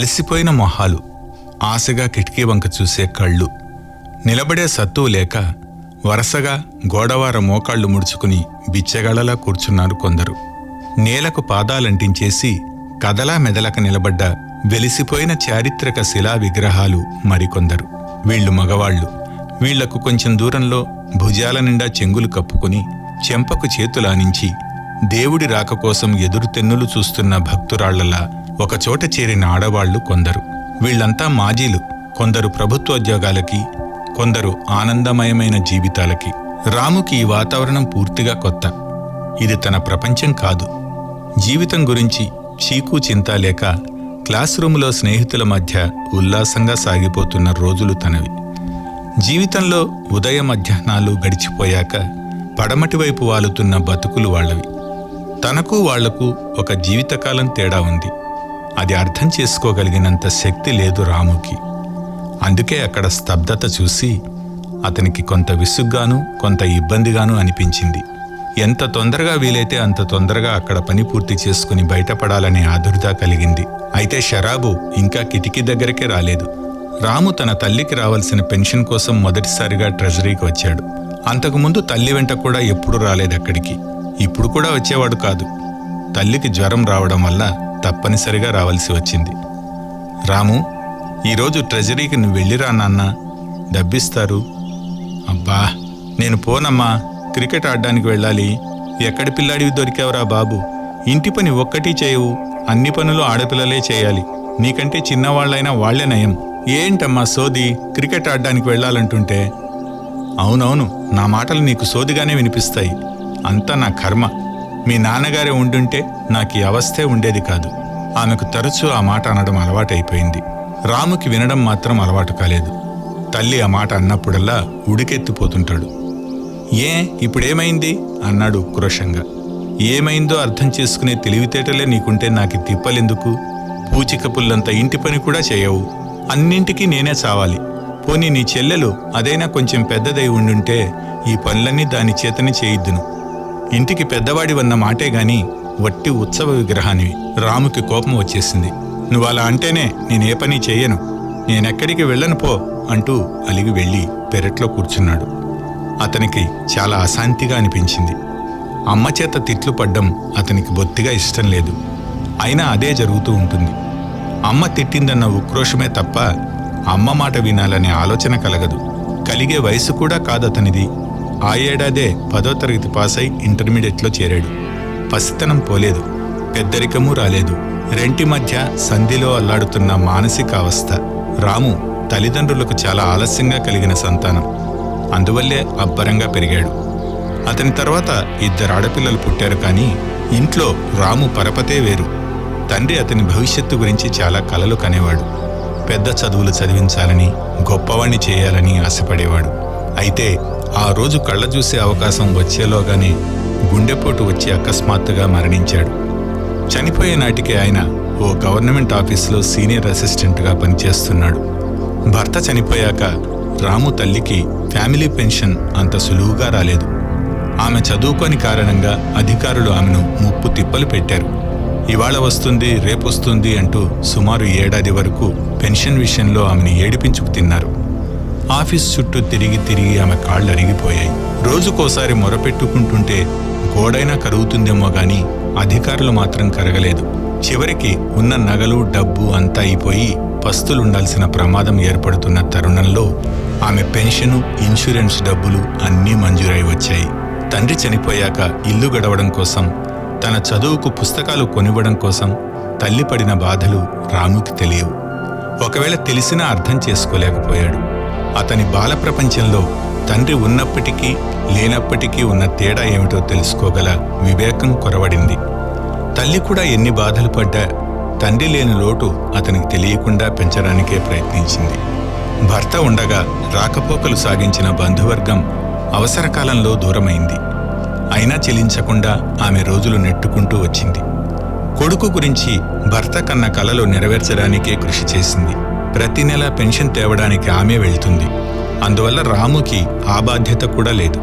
అలసిపోయిన మొహాలు ఆశగా కిటికీ వంక చూసే కళ్ళు నిలబడే సత్తువు లేక వరుసగా గోడవార మోకాళ్ళు ముడుచుకుని బిచ్చగళలా కూర్చున్నారు కొందరు. నేలకు పాదాలంటించేసి కదలా మెదలక నిలబడ్డ వెలిసిపోయిన చారిత్రక శిలా విగ్రహాలు మరికొందరు. వీళ్ళు మగవాళ్ళు. వీళ్ళకు కొంచెం దూరంలో భుజాల నిండా చెంగులు కప్పుకుని చెంపకు చేతులానించి దేవుడి రాక కోసం ఎదురు తెన్నులు చూస్తున్న భక్తురాళ్ళలా ఒకచోట చేరిన ఆడవాళ్ళు కొందరు. వీళ్ళంతా మాజీలు. కొందరు ప్రభుత్వోద్యోగాలకి కొందరు ఆనందమయమైన జీవితాలకి. రాముకి ఈ వాతావరణం పూర్తిగా కొత్త. ఇది తన ప్రపంచం కాదు. జీవితం గురించి చీకు చింత లేక క్లాస్ రూములో స్నేహితుల మధ్య ఉల్లాసంగా సాగిపోతున్న రోజులు తనవి. జీవితంలో ఉదయ మధ్యాహ్నాలు గడిచిపోయాక పడమటి వైపు వాలుతున్న బతుకులు వాళ్ళవి. తనకు వాళ్ళకు ఒక జీవితకాలం తేడా ఉంది. అది అర్థం చేసుకోగలిగినంత శక్తి లేదు రాముకి. అందుకే అక్కడ స్తబ్దత చూసి అతనికి కొంత విసుగ్గాను కొంత ఇబ్బందిగాను అనిపించింది. ఎంత తొందరగా వీలైతే అంత తొందరగా అక్కడ పని పూర్తి చేసుకుని బయటపడాలనే ఆదుర్ద కలిగింది. అయితే షరాబు ఇంకా కిటికీ దగ్గరకే రాలేదు. రాము తన తల్లికి రావాల్సిన పెన్షన్ కోసం మొదటిసారిగా ట్రెజరీకి వచ్చాడు. అంతకుముందు తల్లి వెంట కూడా ఎప్పుడూ రాలేదక్కడికి. ఇప్పుడు కూడా వచ్చేవాడు కాదు. తల్లికి జ్వరం రావడం వల్ల తప్పనిసరిగా రావాల్సి వచ్చింది. రాము ఈరోజు ట్రెజరీకి నువ్వు వెళ్ళిరా నాన్న. డబ్బిస్తారు. అబ్బా నేను పోనమ్మా. క్రికెట్ ఆడడానికి వెళ్ళాలి. ఎక్కడి పిల్లాడివి దొరికావురా బాబు? ఇంటి పని ఒక్కటి చేయవు. అన్ని పనులు ఆడపిల్లలే చేయాలి. నీకంటే చిన్నవాళ్ళైనా వాళ్ళే నయం. ఏంటమ్మా సోది? క్రికెట్ ఆడడానికి వెళ్ళాలంటుంటే. అవునవును నా మాటలు నీకు సోదిగానే వినిపిస్తాయి. అంతా నా కర్మ. మీ నాన్నగారే ఉండుంటే నాకు ఈ అవస్థే ఉండేది కాదు. ఆమెకు తరచూ ఆ మాట అనడం అలవాటైపోయింది. రాముకి వినడం మాత్రం అలవాటు కాలేదు. తల్లి ఆ మాట అన్నప్పుడల్లా ఉడికెత్తిపోతుంటాడు. ఏ ఇప్పుడేమైంది? అన్నాడు ఉక్రోషంగా ఏమైందో అర్థం చేసుకునే తెలివితేటలే నీకుంటే నాకు తిప్పలెందుకు? పూచిక పుల్లంత ఇంటి పని కూడా చేయవు. అన్నింటికీ నేనే చావాలి. పోనీ నీ చెల్లెలు అదైనా కొంచెం పెద్దదై ఉండుంటే ఈ పనులన్నీ దాని చేతని చేయిద్దును. ఇంటికి పెద్దవాడి వన్న మాటే గాని వట్టి ఉత్సవ విగ్రహానివి రాముకి కోపం వచ్చేసింది. నువ్వు అలా అంటేనే నేనే పని చెయ్యను నేనెక్కడికి వెళ్ళను పో అంటూ అలిగి వెళ్ళి పెరట్లో కూర్చున్నాడు. అతనికి చాలా అశాంతిగా అనిపించింది. అమ్మ చేత తిట్లు పడ్డం అతనికి బొత్తిగా ఇష్టం లేదు. అయినా అదే జరుగుతూ ఉంటుంది. అమ్మ తిట్టిందన్న ఉక్రోషమే తప్ప అమ్మ మాట వినాలనే ఆలోచన కలగదు. కలిగే వయసు కూడా కాదు అతనిది ఆ ఏడాదే పదో తరగతి పాస్ అయి ఇంటర్మీడియట్లో చేరాడు. పసితనం పోలేదు పెద్దరికము రాలేదు. రెంటి మధ్య సంధిలో అల్లాడుతున్న మానసిక అవస్థ. రాము తల్లిదండ్రులకు చాలా ఆలస్యంగా కలిగిన సంతానం. అందువల్లే అబ్బరంగా పెరిగాడు. అతని తర్వాత ఇద్దరు ఆడపిల్లలు పుట్టారు కానీ ఇంట్లో రాము పరపతే వేరు. తండ్రి అతని భవిష్యత్తు గురించి చాలా కలలు కనేవాడు. పెద్ద చదువులు చదివించాలని గొప్పవాణ్ణి చేయాలని ఆశపడేవాడు. అయితే ఆ రోజు కళ్ళ చూసే అవకాశం వచ్చేలోగానే గుండెపోటు వచ్చి అకస్మాత్తుగా మరణించాడు. చనిపోయే నాటికి ఆయన ఓ గవర్నమెంట్ ఆఫీసులో సీనియర్ అసిస్టెంట్గా పనిచేస్తున్నాడు. భర్త చనిపోయాక రాము తల్లికి ఫ్యామిలీ పెన్షన్ అంత సులువుగా రాలేదు. ఆమె చదువుకోని కారణంగా అధికారులు ఆమెను ముప్పు తిప్పలు పెట్టారు. ఇవాళ వస్తుంది రేపొస్తుంది అంటూ సుమారు ఏడాది వరకు పెన్షన్ విషయంలో ఆమెను ఏడిపించుకు తిన్నారు. ఆఫీస్ చుట్టూ తిరిగి తిరిగి ఆమె కాళ్ళు అరిగిపోయాయి. రోజుకోసారి మొరపెట్టుకుంటుంటే గోడైనా కరుగుతుందేమో గాని అధికారులు మాత్రం కరగలేదు. చివరికి ఉన్న నగలు డబ్బు అంతా అయిపోయి పస్తులుండాల్సిన ప్రమాదం ఏర్పడుతున్న తరుణంలో ఆమె పెన్షను ఇన్సూరెన్స్ డబ్బులు అన్నీ మంజూరై వచ్చాయి. తండ్రి చనిపోయాక ఇల్లు గడవడం కోసం తన చదువుకు పుస్తకాలు కొనివ్వడం కోసం తల్లి పడిన బాధలు రాముకి తెలియవు. ఒకవేళ తెలిసినా అర్థం చేసుకోలేకపోయాడు. అతని బాల ప్రపంచంలో తండ్రి ఉన్నప్పటికీ లేనప్పటికీ ఉన్న తేడా ఏమిటో తెలుసుకోగల వివేకం కొరవడింది. తల్లి కూడా ఎన్ని బాధలు పడ్డా తండ్రి లేని లోటు అతనికి తెలియకుండా పెంచడానికే ప్రయత్నించింది. భర్త ఉండగా రాకపోకలు సాగించిన బంధువర్గం అవసరకాలంలో దూరమైంది. అయినా చెలించకుండా ఆమె రోజులు నెట్టుకుంటూ వచ్చింది. కొడుకు గురించి భర్త కన్న కలలు నెరవేర్చడానికే కృషి చేసింది. ప్రతి నెల పెన్షన్ తేవడానికి ఆమె వెళ్తుంది. అందువల్ల రాముకి ఆ బాధ్యత కూడా లేదు.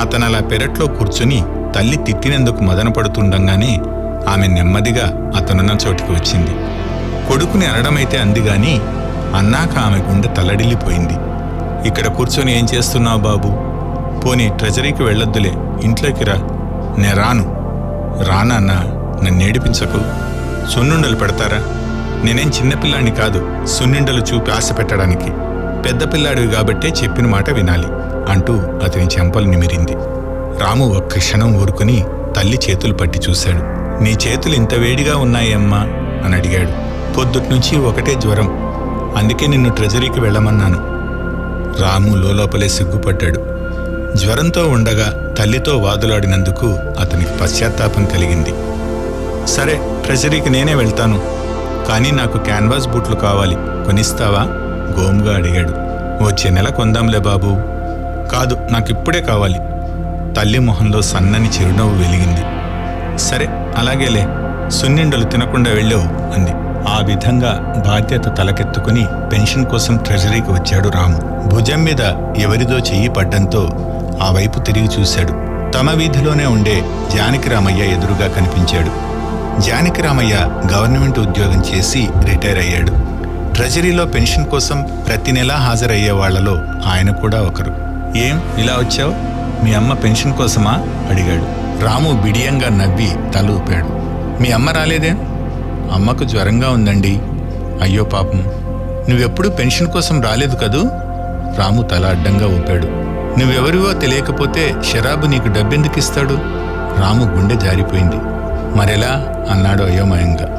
అతను అలా పెరట్లో కూర్చుని తల్లి తిట్టినందుకు మదనపడుతుండగానే ఆమె నెమ్మదిగా అతనున్న చోటికి వచ్చింది. కొడుకుని అనడమైతే అందిగాని అన్నాక ఆమె గుండె తల్లడిల్లిపోయింది. ఇక్కడ కూర్చొని ఏం చేస్తున్నావు బాబు? పోనీ ట్రెజరీకి వెళ్ళొద్దులే. ఇంట్లోకి రా. నే రాను. రానా నన్ను ఏడిపించకు సున్నుండలు పెడతారా? నేనేం చిన్నపిల్లాడిని కాదు సున్నిండలు చూపి ఆశ పెట్టడానికి. పెద్ద పిల్లాడివి కాబట్టే చెప్పిన మాట వినాలి అంటూ అతని చెంపలు నిమిరింది. రాము ఒక్క క్షణం ఊరుకుని తల్లి చేతులు పట్టి చూశాడు. నీ చేతులు ఇంత వేడిగా ఉన్నాయమ్మా? అని అడిగాడు. పొద్దుట్నుంచి ఒకటే జ్వరం అందుకే నిన్ను ట్రెజరీకి వెళ్ళమన్నాను. రాము లోపలే సిగ్గుపడ్డాడు. జ్వరంతో ఉండగా తల్లితో వాదులాడినందుకు అతనికి పశ్చాత్తాపం కలిగింది. సరే ట్రెజరీకి నేనే వెళ్తాను. కానీ నాకు క్యాన్వాస్ బూట్లు కావాలి. కొనిస్తావా? గోముగా అడిగాడు. వచ్చే నెల కొందాంలే బాబు. కాదు నాకిప్పుడే కావాలి. తల్లి మొహంలో సన్నని చిరునవ్వు వెలిగింది. సరే అలాగేలే. సున్నిండలు తినకుండా వెళ్ళావు అంది. ఆ విధంగా బాధ్యత తలకెత్తుకుని పెన్షన్ కోసం ట్రెజరీకి వచ్చాడు రాము. భుజం మీద ఎవరిదో చెయ్యి పడ్డంతో ఆ వైపు తిరిగి చూశాడు. తమ వీధిలోనే ఉండే జానకి రామయ్య ఎదురుగా కనిపించాడు. జానకి రామయ్య గవర్నమెంట్ ఉద్యోగం చేసి రిటైర్ అయ్యాడు. ట్రెజరీలో పెన్షన్ కోసం ప్రతి నెలా హాజరయ్యే వాళ్ళలో ఆయన కూడా ఒకరు. ఏం? ఇలా వచ్చావు? మీ అమ్మ పెన్షన్ కోసమా? అడిగాడు. రాము బిడియంగా నవ్వి తల ఊపాడు. మీ అమ్మ రాలేదే? అమ్మకు జ్వరంగా ఉందండి. అయ్యో పాపం. నువ్వెప్పుడు పెన్షన్ కోసం రాలేదు కదూ? రాము తల అడ్డంగా ఊపాడు. నువ్వెవరివో తెలియకపోతే షరాబు నీకు డబ్బెందుకు ఇస్తాడు? రాము గుండె జారిపోయింది. మరెలా? అన్నాడు అయోమయంగా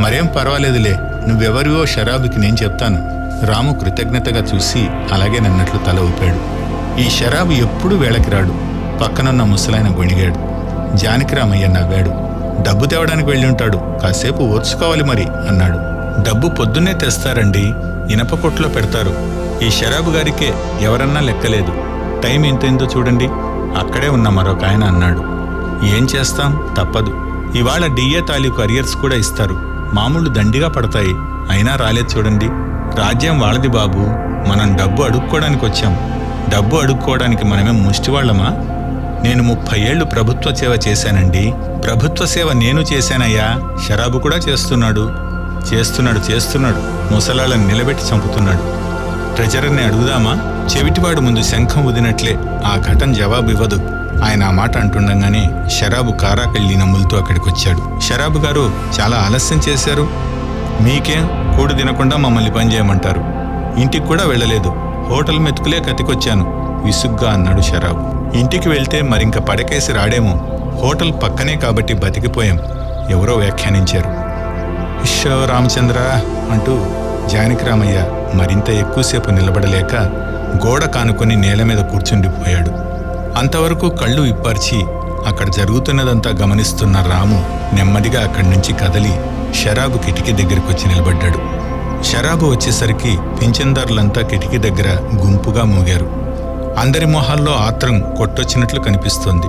మరేం పర్వాలేదులే నువ్వెవరివో షరాబుకి నేను చెప్తాను. రాము కృతజ్ఞతగా చూసి అలాగే నన్నట్లు తల ఊపాడు. ఈ షరాబు ఎప్పుడూ వేళకి రాడు. పక్కనున్న ముసలాయన గొణిగాడు. జానకిరామయ్య నవ్వాడు. డబ్బు తేవడానికి వెళ్ళి ఉంటాడు కాసేపు ఓర్చుకోవాలి మరి అన్నాడు. డబ్బు పొద్దున్నే తెస్తారండి ఇనప కొట్లో పెడతారు. ఈ షరాబు గారికే ఎవరన్నా లెక్కలేదు. టైం ఎంతైందో చూడండి. అక్కడే ఉన్న మరొక ఆయన అన్నాడు. ఏం చేస్తాం? తప్పదు. ఇవాళ డిఏ తాలూకు అరియర్స్ కూడా ఇస్తారు. మామూలు దండిగా పడతాయి. అయినా రాలేదు చూడండి. రాజ్యం వాళ్ళది బాబు. మనం డబ్బు అడుక్కోవడానికి వచ్చాం. డబ్బు అడుక్కోవడానికి మనమే ముష్టివాళ్ళమా? నేను ముప్పై ఏళ్ళు ప్రభుత్వ సేవ చేశానండి. ప్రభుత్వ సేవ నేను చేశానయ్యా. షరాబు కూడా చేస్తున్నాడు. చేస్తున్నాడు చేస్తున్నాడు. ముసలాళ్ళని నిలబెట్టి చంపుతున్నాడు. ట్రెజరర్ని అడుగుదామా? చెవిటివాడు ముందు శంఖం ఉదినట్లే ఆ ఘటన జవాబు ఇవ్వదు. ఆయన ఆ మాట అంటుండగానే షరాబు కారాకళ్ళి నమ్ములతో అక్కడికి వచ్చాడు షరాబు గారు చాలా ఆలస్యం చేశారు. మీకేం కూడు తినకుండా మమ్మల్ని పనిచేయమంటారు ఇంటికి కూడా వెళ్ళలేదు. హోటల్ మెతుకులే కతికొచ్చాను. విసుగ్గా అన్నాడు షరాబు. ఇంటికి వెళ్తే మరింక పడకేసి రాడేమో. హోటల్ పక్కనే కాబట్టి బతికిపోయాం. ఎవరో వ్యాఖ్యానించారు. ఇషో రామచంద్ర అంటూ జానకిరామయ్య మరింత ఎక్కువసేపు నిలబడలేక గోడ కానుకొని నేల మీద కూర్చుండిపోయాడు. అంతవరకు కళ్ళు ఇప్పర్చి అక్కడ జరుగుతున్నదంతా గమనిస్తున్న రాము నెమ్మదిగా అక్కడి నుంచి కదలి షరాబు కిటికీ దగ్గరికి వచ్చి నిలబడ్డాడు. షరాబు వచ్చేసరికి పింఛందారులంతా కిటికీ దగ్గర గుంపుగా మూగారు. అందరి మొహాల్లో ఆత్రం కొట్టొచ్చినట్లు కనిపిస్తోంది.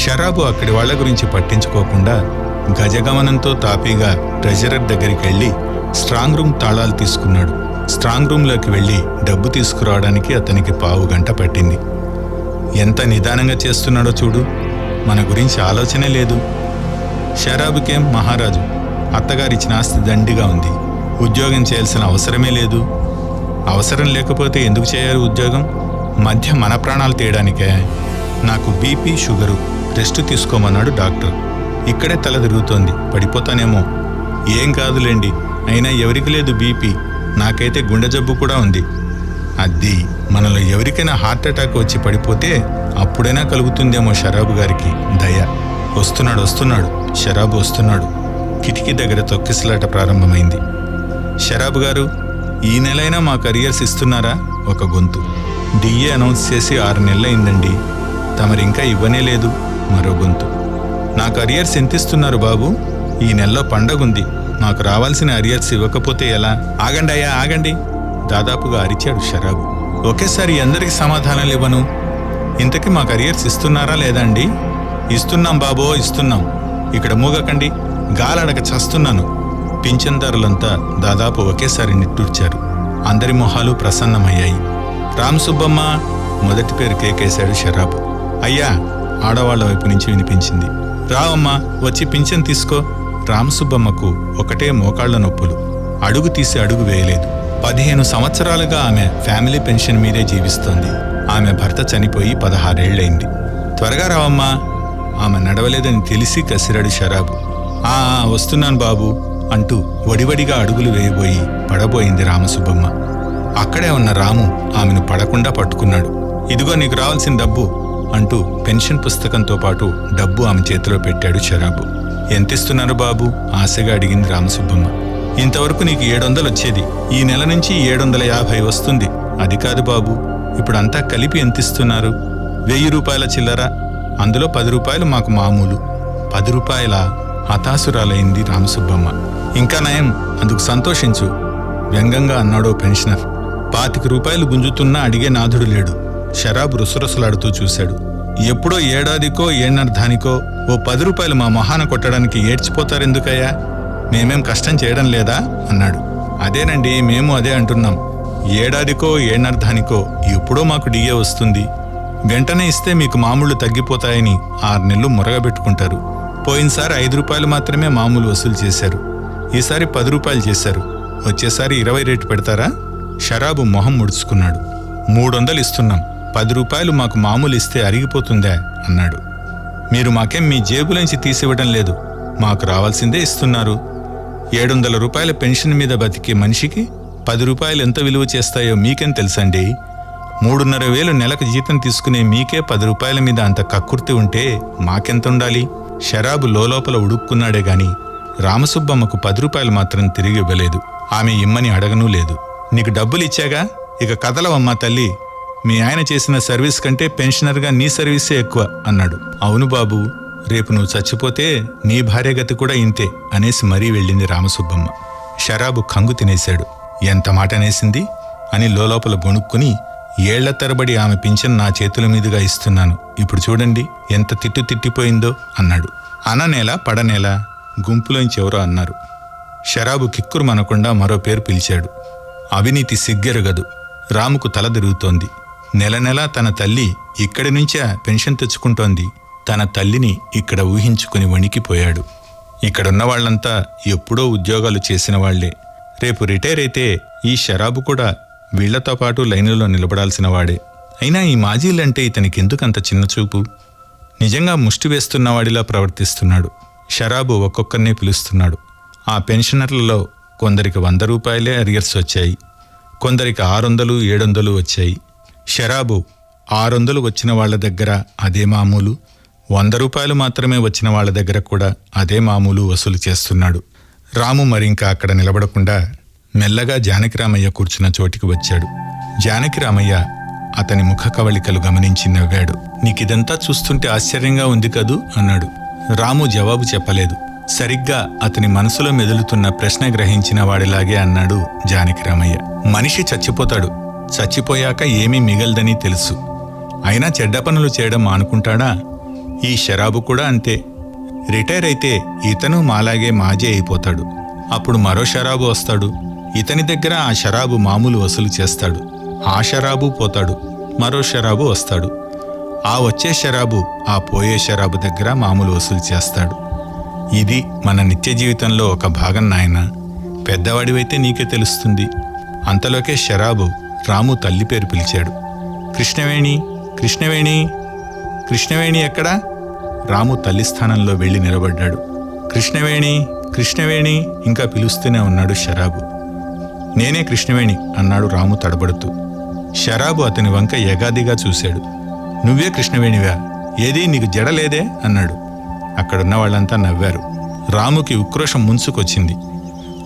షరాబు అక్కడి వాళ్ళ గురించి పట్టించుకోకుండా గజగమనంతో తాపీగా ట్రెజరర్ దగ్గరికి వెళ్ళి స్ట్రాంగ్ రూమ్ తాళాలు తీసుకున్నాడు. స్ట్రాంగ్ రూమ్లోకి వెళ్ళి డబ్బు తీసుకురావడానికి అతనికి పావు గంట పట్టింది. ఎంత నిదానంగా చేస్తున్నాడో చూడు. మన గురించి ఆలోచనే లేదు. షరాబుకేం మహారాజు అత్తగారిచ్చిన ఆస్తి దండిగా ఉంది. ఉద్యోగం చేయాల్సిన అవసరమే లేదు. అవసరం లేకపోతే ఎందుకు చేయాలి ఉద్యోగం? మధ్య మన ప్రాణాలు తీయడానికే నాకు బీపీ షుగరు రెస్ట్ తీసుకోమన్నాడు డాక్టర్. ఇక్కడే తల తిరుగుతోంది. పడిపోతానేమో. ఏం కాదులేండి. అయినా ఎవరికి లేదు బీపీ. నాకైతే గుండె జబ్బు కూడా ఉంది. అది మనలో ఎవరికైనా హార్ట్ అటాక్ వచ్చి పడిపోతే అప్పుడైనా కలుగుతుందేమో షరాబు గారికి. దయ. వస్తున్నాడు వస్తున్నాడు. షరాబు వస్తున్నాడు. కిటికీ దగ్గర తొక్కిసలాట ప్రారంభమైంది. షరాబు గారు ఈ నెలైనా మా కరియర్స్ ఇస్తున్నారా? ఒక గొంతు. డిఏ అనౌన్స్ చేసి ఆరు నెలలైందండి. తమరింకా ఇవ్వనే లేదు. మరో గొంతు. నా కరియర్స్ ఎంత ఇస్తున్నారు బాబు? ఈ నెలలో పండగుంది. మాకు రావాల్సిన అరియర్స్ ఇవ్వకపోతే ఎలా? ఆగండి అయ్యా ఆగండి. దాదాపుగా అరిచాడు షరాబు. ఒకేసారి అందరికీ సమాధానాలు ఇవ్వను. ఇంతకీ మా కరియర్స్ ఇస్తున్నారా లేదా అండి? ఇస్తున్నాం బాబో ఇస్తున్నాం. ఇక్కడ మూగకండి గాలడక చస్తున్నాను. పింఛన్దారులంతా దాదాపు ఒకేసారి నిట్టూర్చారు. అందరి మొహాలు ప్రసన్నమయ్యాయి. రామ్ సుబ్బమ్మ మొదటి పేరు కేకేశాడు షరాబు. అయ్యా ఆడవాళ్ళ వైపు నుంచి వినిపించింది. రావమ్మా వచ్చి పింఛన్ తీసుకో. రామ్ సుబ్బమ్మకు ఒకటే మోకాళ్ళ నొప్పులు. అడుగు తీసి అడుగు వేయలేదు. పదిహేను సంవత్సరాలుగా ఆమె ఫ్యామిలీ పెన్షన్ మీదే జీవిస్తోంది. ఆమె భర్త చనిపోయి పదహారేళ్ళైంది. త్వరగా రావమ్మా ఆమె నడవలేదని తెలిసి కసిరాడు షరాబు. ఆ ఆ, వస్తున్నాను బాబు అంటూ వడివడిగా అడుగులు వేయబోయి పడబోయింది రామసుబ్బమ్మ. అక్కడే ఉన్న రాము ఆమెను పడకుండా పట్టుకున్నాడు. ఇదిగో నీకు రావాల్సిన డబ్బు అంటూ పెన్షన్ పుస్తకంతో పాటు డబ్బు ఆమె చేతిలో పెట్టాడు షరాబు. ఎంతిస్తున్నారు బాబు? ఆశగా అడిగింది రామసుబ్బమ్మ. ఇంతవరకు నీకు ఏడొందలు వచ్చేది. ఈ నెల నుంచి ఏడొందల యాభై వస్తుంది. అది కాదు బాబు ఇప్పుడంతా కలిపి ఎంతిస్తున్నారు? వెయ్యి రూపాయల చిల్లర అందులో పది రూపాయలు మాకు మామూలు. పది రూపాయల హతాసురాలైంది రామసుబ్బమ్మ. ఇంకా నయం అందుకు సంతోషించు. వ్యంగంగా అన్నాడో పెన్షనర్. పాతిక రూపాయలు గుంజుతున్నా అడిగే నాథుడు లేడు. షరాబు రుసరుసలాడుతూ చూశాడు. ఎప్పుడో ఏడాదికో ఏనర్ధానికో ఓ పది రూపాయలు మా మొహాన కొట్టడానికి ఏడ్చిపోతారెందుకయ్యా? మేమేం కష్టం చేయడం లేదా? అన్నాడు. అదేనండి మేము అదే అంటున్నాం. ఏడాదికో ఏనర్ధానికో ఎప్పుడో మాకు డిఏ వస్తుంది. వెంటనే ఇస్తే మీకు మామూలు తగ్గిపోతాయని ఆరు నెలలు మురగబెట్టుకుంటారు. పోయినసారి ఐదు రూపాయలు మాత్రమే మామూలు వసూలు చేశారు. ఈసారి పది రూపాయలు చేశారు. వచ్చేసారి ఇరవై రేటు పెడతారా? షరాబు మొహం ముడుచుకున్నాడు. మూడొందలు ఇస్తున్నాం. పది రూపాయలు మాకు మామూలు ఇస్తే అరిగిపోతుందా అన్నాడు. మీరు మాకేం మీ జేబులోంచి తీసివ్వడం లేదు. మాకు రావాల్సిందే ఇస్తున్నారు. ఏడొందల రూపాయల పెన్షన్ మీద బతికే మనిషికి పది రూపాయలు ఎంత విలువ చేస్తాయో మీకేం తెలుసండి? మూడున్నర వేలు నెలకు జీతం తీసుకునే మీకే పది రూపాయల మీద అంత కక్కుర్తి ఉంటే మాకెంత ఉండాలి షరాబు లోలోపల ఉడుక్కున్నాడే గాని రామసుబ్బమ్మకు పది రూపాయలు మాత్రం తిరిగి ఇవ్వలేదు. ఆమె ఇమ్మని అడగనూ లేదు. నీకు డబ్బులు ఇచ్చాగా ఇక కదలవమ్మా తల్లి. మీ ఆయన చేసిన సర్వీస్ కంటే పెన్షనర్గా నీ సర్వీసే ఎక్కువ అన్నాడు. అవును బాబు. రేపు నువ్వు చచ్చిపోతే నీ భార్య గతి కూడా ఇంతే అనేసి మరీ వెళ్ళింది రామసుబ్బమ్మ. షరాబు కంగు తినేశాడు. ఎంత మాట అనేసింది? అని లోలోపల గొణుక్కుని ఏళ్ళ తరబడి ఆమె పింఛన్ నా చేతుల మీదుగా ఇస్తున్నాను. ఇప్పుడు చూడండి ఎంత తిట్టు తిట్టిపోయిందో అన్నాడు. అననేలా పడనేలా గుంపులోంచి ఎవరో అన్నారు. షరాబు కిక్కురు మనకుండా మరో పేరు పిలిచాడు. అవినీతి సిగ్గెరగదు. రాముకు తల తిరుగుతోంది. నెల నెలా తన తల్లి ఇక్కడి నుంచే పెన్షన్ తెచ్చుకుంటోంది. తన తల్లిని ఇక్కడ ఊహించుకుని వణికిపోయాడు. ఇక్కడున్న వాళ్ళంతా ఎప్పుడో ఉద్యోగాలు చేసిన వాళ్ళే రేపు రిటైర్ అయితే ఈ షరాబు కూడా వీళ్ళతో పాటు లైన్లలో నిలబడాల్సిన వాడే. అయినా ఈ మాజీలంటే ఇతనికి ఎందుకంత చిన్న చూపు? నిజంగా ముష్టి వేస్తున్నవాడిలా ప్రవర్తిస్తున్నాడు. షరాబు ఒక్కొక్కరినే పిలుస్తున్నాడు. ఆ పెన్షనర్లలో కొందరికి వంద రూపాయలే అరియర్స్ వచ్చాయి. కొందరికి ఆరొందలు ఏడొందలు వచ్చాయి. షరాబు ఆరొందలు వచ్చిన వాళ్ళ దగ్గర అదే మామూలు? వంద రూపాయలు మాత్రమే వచ్చిన వాళ్ళ దగ్గర కూడా అదే మామూలు వసూలు చేస్తున్నాడు. రాము మరింకా అక్కడ నిలబడకుండా మెల్లగా జానకిరామయ్య కూర్చున్న చోటికి వచ్చాడు. జానకిరామయ్య అతని ముఖ కవళికలు గమనించి నవ్వాడు. నీకిదంతా చూస్తుంటే ఆశ్చర్యంగా ఉంది కదూ? అన్నాడు. రాము జవాబు చెప్పలేదు. సరిగ్గా అతని మనసులో మెదులుతున్న ప్రశ్న గ్రహించిన వాడిలాగే అన్నాడు జానకిరామయ్య. మనిషి చచ్చిపోతాడు. చచ్చిపోయాక ఏమీ మిగలదని తెలుసు. అయినా చెడ్డ పనులు చేయడం మానుకుంటాడా? ఈ షరాబు కూడా అంతే. రిటైర్ అయితే ఇతను మాలాగే మాజీ అయిపోతాడు. అప్పుడు మరో షరాబు వస్తాడు. ఇతని దగ్గర ఆ షరాబు మామూలు వసూలు చేస్తాడు. ఆ షరాబు పోతాడు. మరో షరాబు వస్తాడు. ఆ వచ్చే షరాబు ఆ పోయే షరాబు దగ్గర మామూలు వసూలు చేస్తాడు. ఇది మన నిత్య జీవితంలో ఒక భాగం నాయన. పెద్దవాడివైతే నీకే తెలుస్తుంది. అంతలోకే షరాబు రాము తల్లి పేరు పిలిచాడు. కృష్ణవేణి కృష్ణవేణి కృష్ణవేణి ఎక్కడా? రాము తల్లి స్థానంలో వెళ్ళి నిలబడ్డాడు. కృష్ణవేణి కృష్ణవేణి ఇంకా పిలుస్తూనే ఉన్నాడు షరాబు. నేనే కృష్ణవేణి అన్నాడు రాము తడబడుతూ. షరాబు అతని వంక యగాదిగా చూశాడు. నువ్వే కృష్ణవేణివా? ఏదీ నీకు జడలేదే అన్నాడు. అక్కడున్న వాళ్ళంతా నవ్వారు. రాముకి ఉక్రోషం ముంచుకొచ్చింది.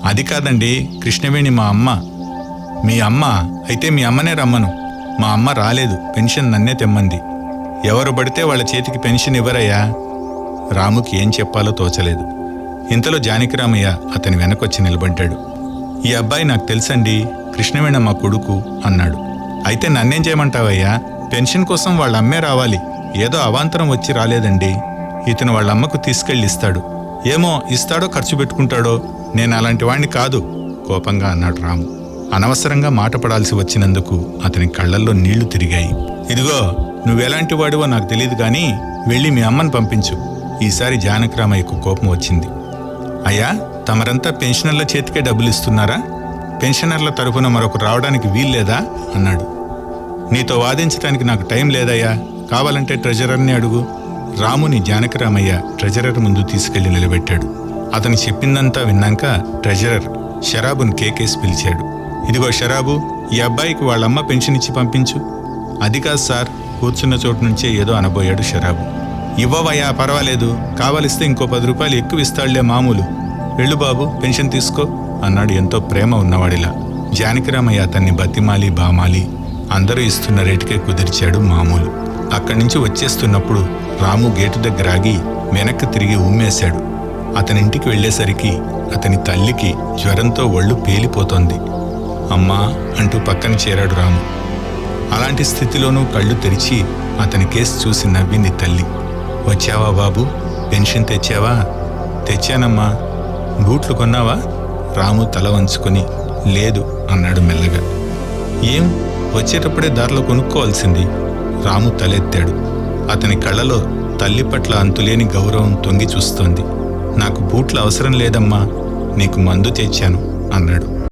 అది కాదండి కృష్ణవేణి మా అమ్మ. మీ అమ్మ అయితే మీ అమ్మనే రమ్మను. మా అమ్మ రాలేదు పెన్షన్ నన్నే తెమ్మంది. ఎవరు పడితే వాళ్ళ చేతికి పెన్షన్ ఇవ్వరయ్యా? రాముకి ఏం చెప్పాలో తోచలేదు. ఇంతలో జానకిరామయ్య అతని వెనకొచ్చి నిలబడ్డాడు. ఈ అబ్బాయి నాకు తెలుసండి కృష్ణవేణ మా కొడుకు అన్నాడు. అయితే నన్నేం చేయమంటావయ్యా? పెన్షన్ కోసం వాళ్ళ అమ్మే రావాలి. ఏదో అవాంతరం వచ్చి రాలేదండి. ఇతను వాళ్ళ అమ్మకు తీసుకెళ్ళి ఇస్తాడు ఏమో ఇస్తాడో ఖర్చు పెట్టుకుంటాడో నేను అలాంటి వాణ్ణి కాదు కోపంగా అన్నాడు రాము. అనవసరంగా మాట పడాల్సి వచ్చినందుకు అతని కళ్ళల్లో నీళ్ళు తిరిగాయి. ఇదిగో నువ్వెలాంటి వాడివో నాకు తెలియదు కానీ వెళ్ళి మీ అమ్మని పంపించు. ఈసారి జానకరామయ్యకు కోపం వచ్చింది. అయ్యా తమరంతా పెన్షనర్ల చేతికే డబ్బులు ఇస్తున్నారా పెన్షనర్ల తరఫున మరొకరు రావడానికి వీల్లేదా? అన్నాడు. నీతో వాదించడానికి నాకు టైం లేదయ్యా. కావాలంటే ట్రెజరర్ని అడుగు. రాముని జానకరామయ్య ట్రెజరర్ ముందు తీసుకెళ్ళి నిలబెట్టాడు. అతను చెప్పిందంతా విన్నాక ట్రెజరర్ షరాబును కేకేసి పిలిచాడు. ఇదిగో షరాబు ఈ అబ్బాయికి వాళ్ళమ్మ పెన్షన్ ఇచ్చి పంపించు. అది కాదు సార్ కూర్చున్న చోటు నుంచే ఏదో అనబోయాడు షరాబు. ఇవ్వవయ్యా పర్వాలేదు. కావలిస్తే ఇంకో పది రూపాయలు ఎక్కువ ఇస్తాడులే మామూలు. వెళ్ళు బాబు పెన్షన్ తీసుకో అన్నాడు ఎంతో ప్రేమ ఉన్నవాడిలా. జానకిరామయ్య అతన్ని బతిమాలి బామాలి అందరూ ఇస్తున్న రేటుకే కుదిర్చాడు మామూలు. అక్కడి నుంచి వచ్చేస్తున్నప్పుడు రాము గేటు దగ్గర ఆగి వెనక్కి తిరిగి ఉమ్మేశాడు. అతనింటికి వెళ్ళేసరికి అతని తల్లికి జ్వరంతో ఒళ్ళు పేలిపోతోంది. అమ్మా అంటూ పక్కన చేరాడు రాము. అలాంటి స్థితిలోనూ కళ్ళు తెరిచి అతని కేసు చూసి నవ్వింది తల్లి. వచ్చావా బాబు? పెన్షన్ తెచ్చావా? తెచ్చానమ్మా. బూట్లు కొన్నావా? రాము తల వంచుకొని లేదు అన్నాడు మెల్లగా. ఏం? వచ్చేటప్పుడే ధరలు కొనుక్కోవాల్సింది. రాము తలెత్తాడు. అతని కళ్ళలో తల్లి పట్ల అంతులేని గౌరవం తొంగి చూస్తోంది. నాకు బూట్లు అవసరం లేదమ్మా. నీకు మందు తెచ్చాను అన్నాడు.